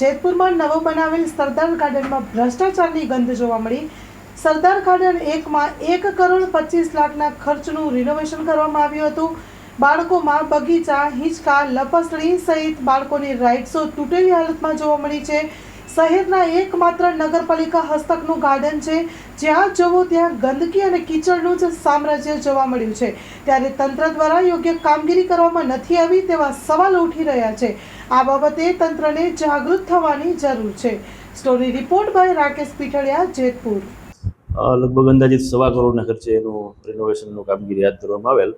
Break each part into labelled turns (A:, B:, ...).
A: જેતપુરમાં નવો બનાવેલ સરદાર ગાર્ડનમાં ભ્રષ્ટાચારની ગંધ જોવા મળી. સરદાર ગાર્ડન એકમાં એક કરોડ પચીસ લાખના ખર્ચનું રિનોવેશન કરવામાં આવ્યું હતું. બાળકોમાં બગીચા, હિંચકા, લપસણી સહિત બાળકોની રાઇડ્સો તૂટેલી હાલતમાં જોવા મળી છે. શહેરના એકમાત્ર નગરપાલિકા હસ્તકનું ગાર્ડન છે. જ્યાં જવો ત્યાં ગંદકી અને કીચડનું જ સામ્રાજ્ય જોવા મળ્યું છે. ત્યારે તંત્ર દ્વારા યોગ્ય કામગીરી કરવામાં નથી આવી તેવા સવાલ ઉઠી રહ્યા છે. આ બાબતે તંત્રને જાગૃત થવાની જરૂર છે. Story report by Rakesh Pithadiya Jetpur.
B: લગભગ અંદાજિત સવા કરોડના ખર્ચે એનું રિનોવેશનનું કામગીરી હાથ ધરવામાં આવેલ.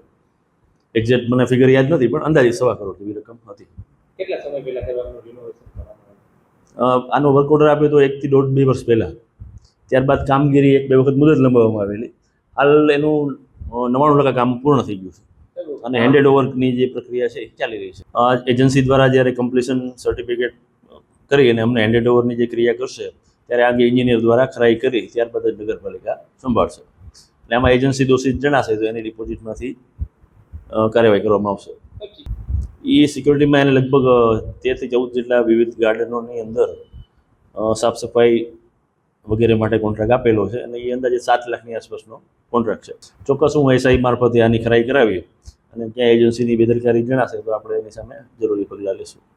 B: એક્ઝેક્ટ મને ફિગર યાદ નથી પણ અંદાજિત સવા કરોડ જેવી રકમ હતી.
C: કેટલા સમય પહેલા રિનોવેશન
B: આનો વર્ક ઓર્ડર આપ્યો તો એકથી દોઢ બે વર્ષ પહેલાં. ત્યારબાદ કામગીરી એક બે વખત મુદત લંબાવવામાં આવેલી. હાલ એનું નવ્વાણું ટકા કામ પૂર્ણ થઈ ગયું છે. અને હેન્ડેડ ઓવરની જે પ્રક્રિયા છે એ ચાલી રહી છે. એજન્સી દ્વારા જ્યારે કમ્પ્લીશન સર્ટિફિકેટ કરી અને અમને હેન્ડેડ ઓવરની જે ક્રિયા કરશે, ત્યારે આગે એન્જિનિયર દ્વારા ખરાઈ કરી, ત્યારબાદ જ નગરપાલિકા સંભાળશે. એટલે આમાં એજન્સી દોષિત જણાશે તો એની ડિપોઝિટમાંથી કાર્યવાહી કરવામાં આવશે. એ સિક્યોરિટીમાં એને લગભગ તેરથી ચૌદ જેટલા વિવિધ ગાર્ડનોની અંદર સાફ સફાઈ વગેરે માટે કોન્ટ્રાક્ટ આપેલો છે અને એ અંદાજે સાત લાખની આસપાસનો કોન્ટ્રાક્ટ છે. ચોક્કસ હું એસઆઈ મારફતે આની ખરાઈ કરાવી અને ક્યાં એજન્સીની બેદરકારી જણાશે તો આપણે એની સામે જરૂરી પગલાં લઈશું